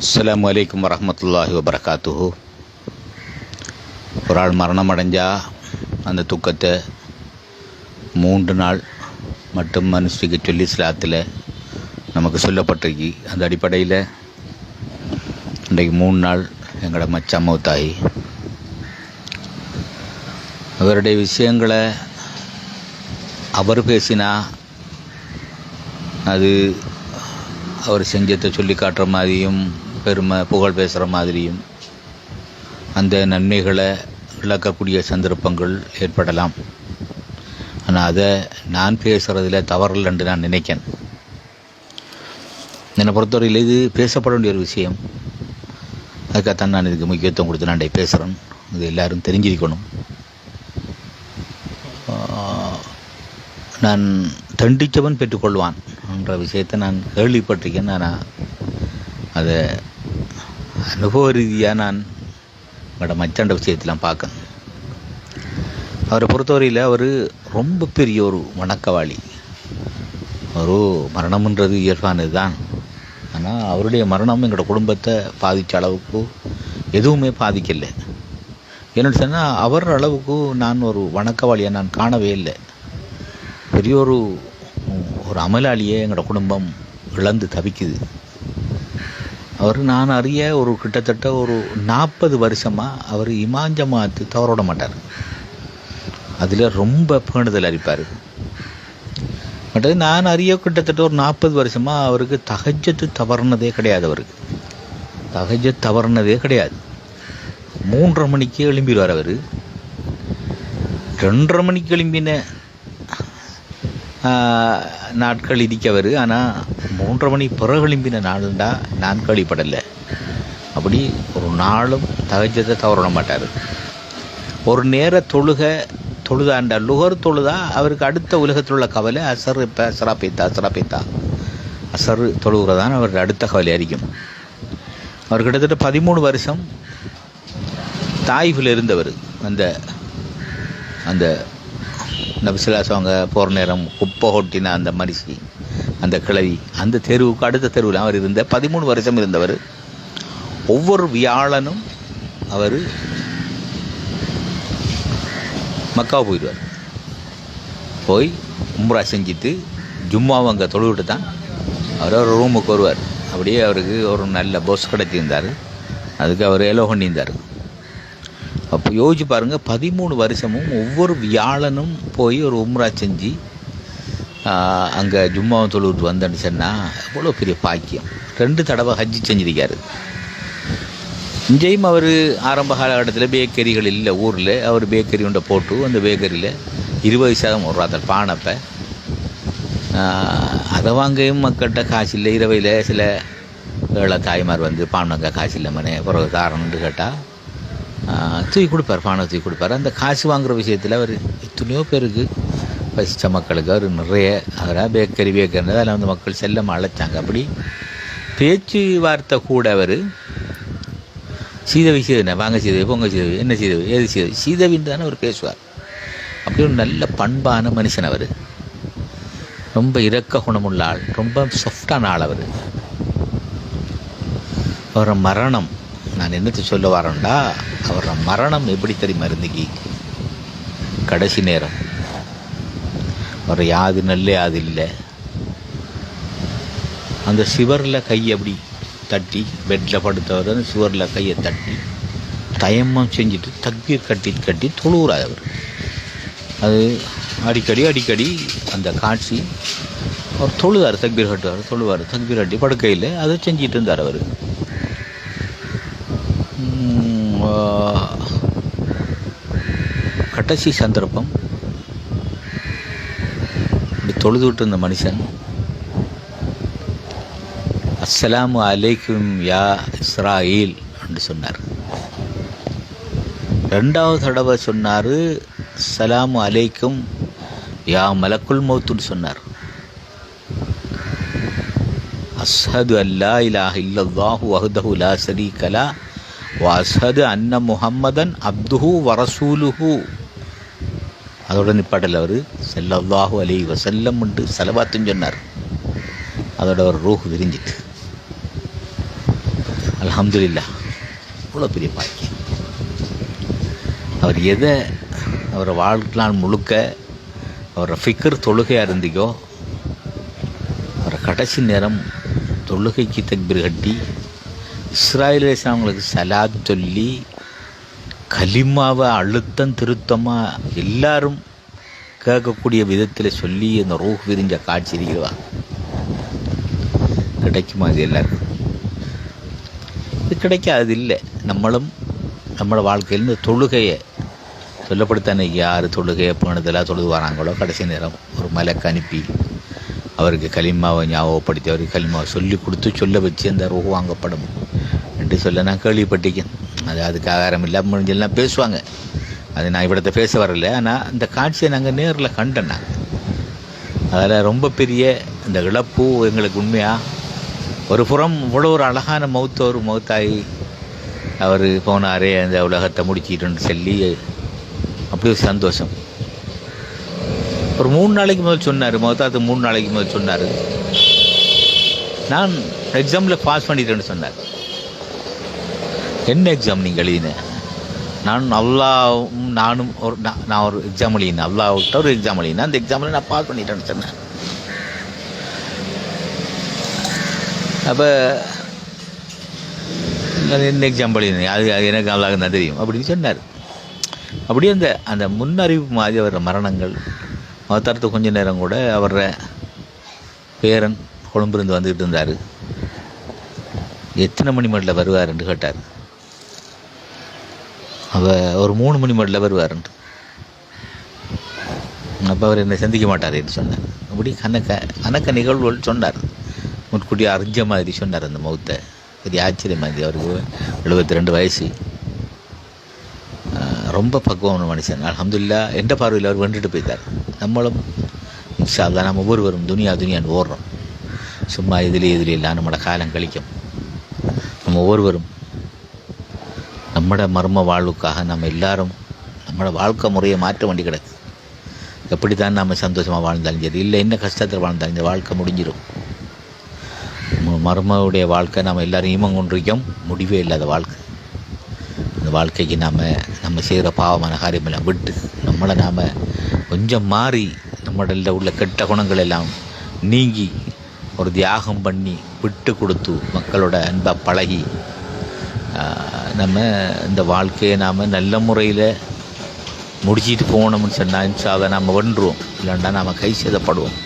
அஸ்லாம் வலைக்கம் வரமத்துல்லாஹி வபரகாத்துஹு ஒரு ஆள் மரணம் அடைஞ்சால் அந்த துக்கத்தை மூன்று நாள் மட்டும் மனுஷிக்கு சொல்லி இஸ்லாத்தில் நமக்கு சொல்லப்பட்டிருக்கு. அந்த அடிப்படையில் இன்றைக்கு மூணு நாள் எங்களோட மச்சான் மௌத்தாயி அவருடைய விஷயங்களை அவர் பேசினா அது அவர் செஞ்சத்தை சொல்லி காட்டுற மாதிரியும் பெருமை புகழ் பேசுகிற மாதிரியும் அந்த நன்மைகளை இழக்கக்கூடிய சந்தர்ப்பங்கள் ஏற்படலாம். ஆனால் அதை நான் பேசுகிறதுல தவறில்லை என்று நான் நினைக்கிறேன் என்னை பொறுத்தவரையில் இது பேசப்பட வேண்டிய ஒரு விஷயம். அதுக்காகத்தான் நான் இதுக்கு முக்கியத்துவம் கொடுத்து நான் பேசுகிறேன் இது எல்லாரும் தெரிஞ்சிருக்கணும். நான் தண்டித்தவன் பெற்றுக்கொள்வான் என்ற விஷயத்தை நான் கேள்விப்பட்டிருக்கேன். ஆனால் அதை அனுபவ ரீதியாக நான் என்னோட மச்சாண்ட விஷயத்தெலாம் பார்க்கேன் அவரை பொறுத்தவரையில் அவர் ரொம்ப பெரிய ஒரு வணக்கவாளி. ஒரு மரணம்ன்றது இயல்பானது தான் ஆனால் அவருடைய மரணம் எங்களோட குடும்பத்தை பாதித்த அளவுக்கு எதுவுமே பாதிக்கலை. என்னென்னு சொன்னால் அவர் அளவுக்கு நான் ஒரு வணக்கவாளியை நான் காணவே இல்லை. பெரிய ஒரு ஒரு அமலாளியே எங்களோட குடும்பம் இழந்து தவிக்குது. அவர் நான் அறிய ஒரு கிட்டத்தட்ட ஒரு நாற்பது வருஷமாக அவர் இமாஞ்சமாத்து தவறோட மாட்டார். அதில் ரொம்ப பேணுதல் அறிப்பார் மற்றது நான் அறிய கிட்டத்தட்ட ஒரு நாற்பது வருஷமாக அவருக்கு தகஜத்து தவறுனதே கிடையாது அவருக்கு. தகஜ தவறுனதே கிடையாது. மூன்றரை மணிக்கு எழும்பிடுவார் அவர். ரெண்டரை மணிக்கு எழும்பின நாட்கள் இடிக்கவர். ஆனால் மூன்று மணி பிறகு எழும்பின நாளுண்டா நான் கேள்விப்படலை அப்படி ஒரு நாளும் தகஜத்தை தவறிட மாட்டார். ஒரு நேர தொழுக தொழுதாண்டா லுகர் தொழுதா அவருக்கு அடுத்த உலகத்தில் உள்ள கவலை அசர் இப்போ அசரா பேத்தா அசரா பேத்தா அசர் தொழுகிறதான் அவருக்கு அடுத்த கவலை அறிக்கும் அவர் கிட்டத்தட்ட பதிமூணு வருஷம் தாய்வில் இருந்தவர். அந்த அந்த இந்த நபிசுலாஸ் அவங்க போகிற நேரம் குப்பை கொட்டின அந்த மனுஷி அந்த கிழவி அந்த தெருவுக்கு அடுத்த தெருவில் அவர் இருந்த பதிமூணு வருஷம் இருந்தவர். ஒவ்வொரு வியாழனும் அவர் மக்கா போயிடுவார். போய் உம்ரா செஞ்சுட்டு ஜும்மாவை அங்கே தொழுவிட்டு தான் அவர் ஒரு ரூமுக்கு வருவார். அப்படியே அவருக்கு ஒரு நல்ல பஸ் கிடைச்சிருந்தார். அதுக்கு அவர் எலோ பண்ணியிருந்தார் அப்போ யோசிச்சு பாருங்கள் பதிமூணு வருஷமும் ஒவ்வொரு வியாழனும் போய் ஒரு உம்ரா செஞ்சு அங்கே ஜும்மா தொழுவிட்டு வந்தேன்னு சொன்னால் எவ்வளோ பெரிய பாக்கியம். ரெண்டு தடவை ஹஜ்ஜி செஞ்சிருக்காரு. இங்கேயும் அவர் ஆரம்ப காலகட்டத்தில் பேக்கரிகள் இல்லை ஊரில். அவர் பேக்கரி ஒன்றை போட்டு அந்த பேக்கரியில் இருபது சதம் ஒரு அந்த பானப்பை. அதை வாங்கையும் மக்கள்கிட்ட காசு இல்லை. இரவையில் சில ஏழை தாய்மார் வந்து பானங்க காசு இல்லை மனே பிறகு காரணம்னு கேட்டால் தூக்கி கொடுப்பார் பானை தூக்கி கொடுப்பார். அந்த காசு வாங்குற விஷயத்தில் அவர் எத்தனையோ பேருக்கு பசித்த மக்களுக்கு அவர் நிறைய அவராக பேக்கரி பேக்கரி அதெல்லாம் வந்து மக்கள் செல்லம் அழைச்சாங்க. அப்படி பேச்சு வார்த்தை கூட அவர் சீதவி சீதனை வாங்க சீதவி பொங்க சீதவி என்ன சீதவி ஏது சீதவி? சீதவின்னு தானே அவர் பேசுவார். அப்படி ஒரு நல்ல பண்பான மனுஷன் அவர். ரொம்ப இரக்க குணமுள்ள ஆள் ரொம்ப சாஃப்டான ஆள் அவர். அவரோட மரணம் நான் என்னத்தை சொல்ல வரேன்டா அவரோட மரணம் எப்படி தெரியுமா இருந்துக்கி கடைசி நேரம். அவர் யாது நல்ல யாது இல்லை. அந்த சிவரில் கை அப்படி தட்டி பெட்டில் படுத்தவர் அந்த சுவரில் கையை தட்டி தயமம் செஞ்சுட்டு தக்கீர் கட்டி கட்டி தொழுகிறார் அவர். அது அடிக்கடி அடிக்கடி அந்த காட்சி அவர் தொழுவார் தக்பீர் கட்டுவார் தொழுவார் தக்பீர் கட்டி படுக்கையில் அதை செஞ்சிட்டு இருந்தார் அவர். கடைசி சந்தர்ப்பம். இப்படி தொழுதுவிட்டு இருந்த மனுஷன் அஸ்ஸலாமு அலைக்கும் யா இஸ்ராயில் என்று சொன்னார். ரெண்டாவது தடவை சொன்னார் சலாமு அலைக்கும் யா மலக்குல் மௌத்துன்னு சொன்னார். அஸ்ஹது அல்லா இலாஹ இல்லல்லாஹு வஹ்தஹு லா ஷரீக வசது அன்ன முகம்மதன் அப்துஹு வரசூலுஹு அதோட நிப்பாட்டில் அவர் செல்லல்லாஹு அலி வசல்லம் உண்டு செலவாத்துன்னு சொன்னார். அதோட ஒரு ரூஹ் விரிஞ்சிட்டு. அலமதுல்லா இவ்வளோ பெரிய பாக்கியம். அவர் எதை அவரை வாழ்நாள் முழுக்க அவரை ஃபிக்கர் தொழுகையாக இருந்தீங்கோ அவரை கடைசி நேரம் தொழுகைக்கு தக்பீர் கட்டி இஸ்ராயல் அவங்களுக்கு சலாத் சொல்லி கலிமாவை அழுத்தம் திருத்தமாக எல்லாரும் கேட்கக்கூடிய விதத்தில் சொல்லி அந்த ரூஹ் விரிஞ்ச காட்சி இருக்கிறதா? கிடைக்குமா இது எல்லாருக்கும்? இது கிடைக்காது இல்லை. நம்மளும் நம்மளோட வாழ்க்கையில் இந்த தொழுகையை சொல்லப்படுத்தானே யார் தொழுகையை போனதெல்லாம் தொழுது வராங்களோ கடைசி நேரம் ஒரு மலைக்கு அனுப்பி அவருக்கு களிமாவை ஞாபகப்படுத்தி அவருக்கு களிமாவை சொல்லி கொடுத்து சொல்ல வச்சு அந்த ரூஹ் வாங்கப்படும். என்று சொல்ல நான் கேள்விப்பட்டிருக்கேன். அது அதுக்கு ஆகாரம் இல்லாமல் முடிஞ்செல்லாம் பேசுவாங்க. அது நான் இவ்விடத்தை பேச வரல. ஆனால் இந்த காட்சியை நாங்கள் நேரில் கண்டேன் நாங்கள் அதில் ரொம்ப பெரிய இந்த இழப்பு எங்களுக்கு உண்மையாக ஒரு புறம் இவ்வளோ ஒரு அழகான மௌத்த ஒரு மௌத்தாய் அவர் போனாரே அந்த உலகத்தை முடிச்சிட்டுன்னு சொல்லி அப்படி ஒரு சந்தோஷம். ஒரு மூணு நாளைக்கு முதல் சொன்னார் மௌத்தாத்து மூணு நாளைக்கு முதல் சொன்னார். நான் எக்ஸாமில் பாஸ் பண்ணிட்டேன்னு சொன்னார். என்ன எக்ஸாம் நீங்கள் எழுதினேன் நான் அல்லாவும் நானும் ஒரு நான் நான் ஒரு எக்ஸாம் எழுதினேன். அல்லாவுக்கிட்ட ஒரு எக்ஸாம் எழுதினேன். அந்த எக்ஸாமில் நான் பாஸ் பண்ணிட்டேன்னு சொன்னேன் அப்போ என்ன எக்ஸாம் எழுதினேன்? அது அது எனக்கு அல்லாஹ் தான் தெரியும் அப்படின்னு சொன்னார். அப்படியே அந்த அந்த முன்னறிவிப்பு மாதிரி வர்ற மரணங்கள் அவதாரத்து கொஞ்ச நேரம் கூட அவர பேரன் கொழும்பிருந்து வந்துக்கிட்டு இருந்தார். எத்தனை மணி மணியில் வருவாருன்னு கேட்டார். ஒரு மூணு மணி மணியில் வருவார்ன்ட்டு அப்போ அவர் என்னை சந்திக்க மாட்டார் என்று சொன்னார். அப்படி கணக்க கணக்க நிகழ்வுகள் சொன்னார். முன்கூட்டி அறிஞ்ச மாதிரி சொன்னார் அந்த மௌத்தை பெரிய ஆச்சரியம் மாதிரி அவருக்கு எழுபத்தி ரெண்டு வயசு ரொம்ப பக்குவமான மனுஷன். அலமதுல்லா எந்த பார்வையில் அவர் வென்றுட்டு போயிட்டார்? நம்மளும் இன்ஷா நம்ம ஒவ்வொருவரும் துனியா துனியான்னு ஓடுறோம். சும்மா இதிலே இதிலே இல்லை நம்மளோட காலம் கழிக்கும். நம்ம ஒவ்வொருவரும் நம்மட மர்ம வாழ்வுக்காக நம்ம எல்லாரும் நம்மளோட வாழ்க்கை முறையை மாற்ற வேண்டி கிடக்கு எப்படி தான் நம்ம சந்தோஷமாக வாழ்ந்தாலும் சரி இல்லை என்ன கஷ்டத்தில் வாழ்ந்தாலும் இந்த வாழ்க்கை முடிஞ்சிடும் மர்மவுடைய வாழ்க்கை நம்ம எல்லாரும் ஈமம் கொண்டிருக்கோம் முடிவே இல்லாத வாழ்க்கை அந்த வாழ்க்கைக்கு நாம் நம்ம செய்கிற பாவமான காரியமெல்லாம் விட்டு நம்மளை நாம் கொஞ்சம் மாறி நம்மளில் உள்ள கெட்ட குணங்கள் எல்லாம் நீங்கி ஒரு தியாகம் பண்ணி விட்டு கொடுத்து மக்களோட அன்பை பழகி நம்ம இந்த வாழ்க்கையை நாம் நல்ல முறையில் முடிச்சிட்டு போகணும்னு சொன்னால் இன்ஷா அதை நம்ம வென்றுவோம். இல்லைன்னா நாம் கை சேதப்படுவோம்.